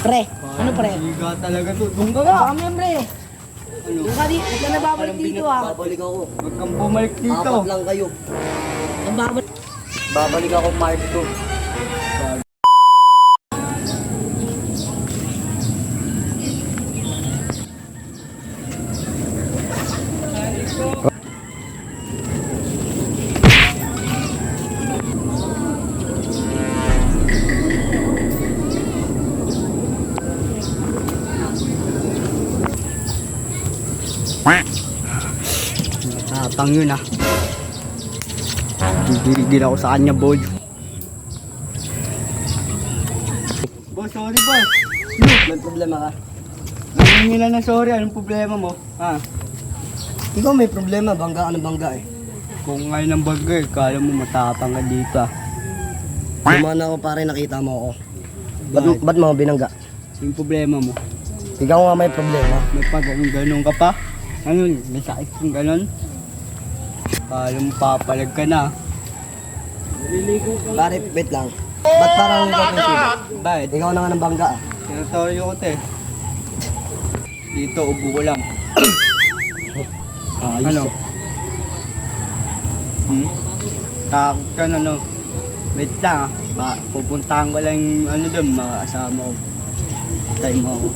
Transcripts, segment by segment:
Pre, ano pre? Higa talaga to. Doon ka nga. Baka mo yan pre. Ano? Doon ka di, huwag ka na babalik dito ah. Babalik ako. Huwag kang bumalik dito. Apat lang kayo. Ang babalik. Babalik ako part 2. Natang yun ah. Gigil ako sa kanya, boy. Boss, sorry boss. May problema ka? Nangingi na na sorry. Anong problema mo? Ha? Ikaw may problema. Bangga ka ng bangga eh. Kung ngayon ang bagay, kala mo matapang ka dito ah. Lumana ako pare nakita mo ako. Ba't, Bakit? ba't mga binangga? Yung problema mo. Ikaw nga may problema. May pag ganun ka pa. Ano? May sakit kung ganun. Mo papalag ka na. Pare, wait lang. Ba't parang ikaw consider? Bakit? Ikaw na nga ng bangga ah. Territoryo ko te. Dito, ubo ko lang. Ayos. Ano? Hmm? Takot ka na no? Wait lang ah. Ba, pupuntahan ko lang yung ano doon, mga kasama ko. Tayo mo ako.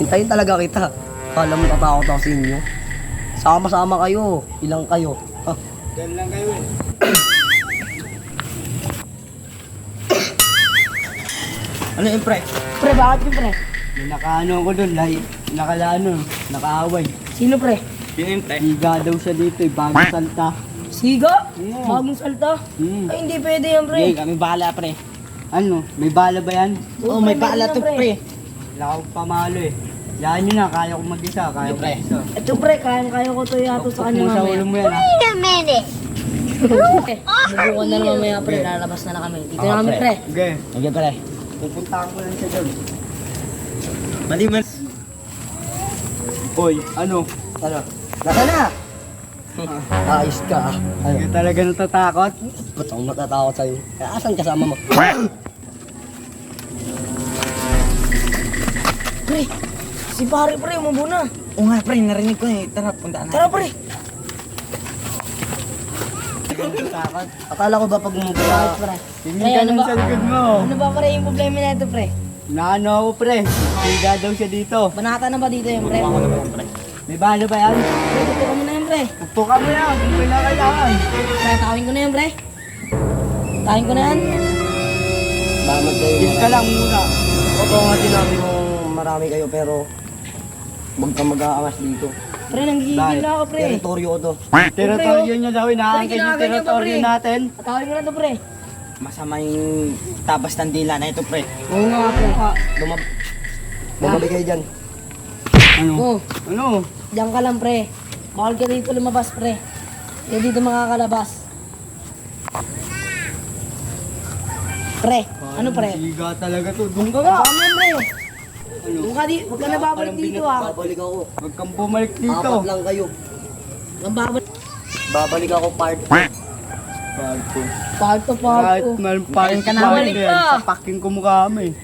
Hintayin talaga kita. Kala mo tatakot ako sa inyo. Sama-sama kayo. Ilang kayo. Ah, Diyan lang kayo eh. ano yun pre? Pre, bakit yun pre? May nakaano ko doon, lahi, nakalaano, nakaaway. Sino pre? Pre. Higa daw siya dito eh, bago salta. Siga? Hmm. Bagong salta? Hmm. Ay, hindi pwede yan pre. Hindi, kami bahala pre. Ano, may bala ba yan? Oo, may bala to, pre. Wala akong pamalo eh. Yan yun na, kaya ko mag-isa, kaya ko mag-isa. Ito pre, kaya-kaya ko to yato sa kanya mo sa mamaya. ulo mo yan ah. Wait a minute. Bubukan na naman mamaya pre, lalabas na lang kami. Dito na kami pre. Okay, Okay pare. pupuntahan ko lang siya doon. Maliman. Hoy, ano? Ano? Nasa na? Ayos ka ah. Hindi Ano? ka talaga natatakot? Ba't ako natatakot sa'yo? Eh, asan kasama mo? Pre, si pare pre, umubo na. Oo nga, pre, narinig ko eh. Tara, punta na. Tara pre. Akala ko ba pag Bakit ka, pre? Hindi ka ano lang ba? sa likod mo. Ano ba pre yung problema na ito pre? Naano ako pre, higa daw siya dito. Banata na ba dito yung pre? May bala ba yan? Pre, tutukan mo na yan pre. Pupuka mo yan, kung may nakailangan. Pre, tawin ko na yan pre. Tawin ko na yan. Salamat kayo. Gil ka lang muna. Oo nga sinabi mo marami kayo pero huwag ka mag-aangas dito. Pre, nanggigigil na ako pre. Teritoryo ko to. Teritoryo niya daw, inaangkin yung teritoryo natin. Tawin ko na to pre. Masama yung tabas ng dila na ito, pre. Oo nga pre. Lumab... Bumalik kayo dyan. Ano? Oo. Ano? Diyan ka lang pre. Bawal ka dito lumabas pre. Hindi dito makakalabas. Pre, ano pre? Higa talaga to. Doon ka nga. Mo yan pre. Huwag ka di, huwag ka na babalik dito ah. Babalik ako. Huwag kang bumalik dito. Apat lang kayo. Ang babalik. Babalik ako part 2. Parto. Parto, Kahit parto. mal parto ka na, balik yan, ka. Sapakin ko mukha mo eh.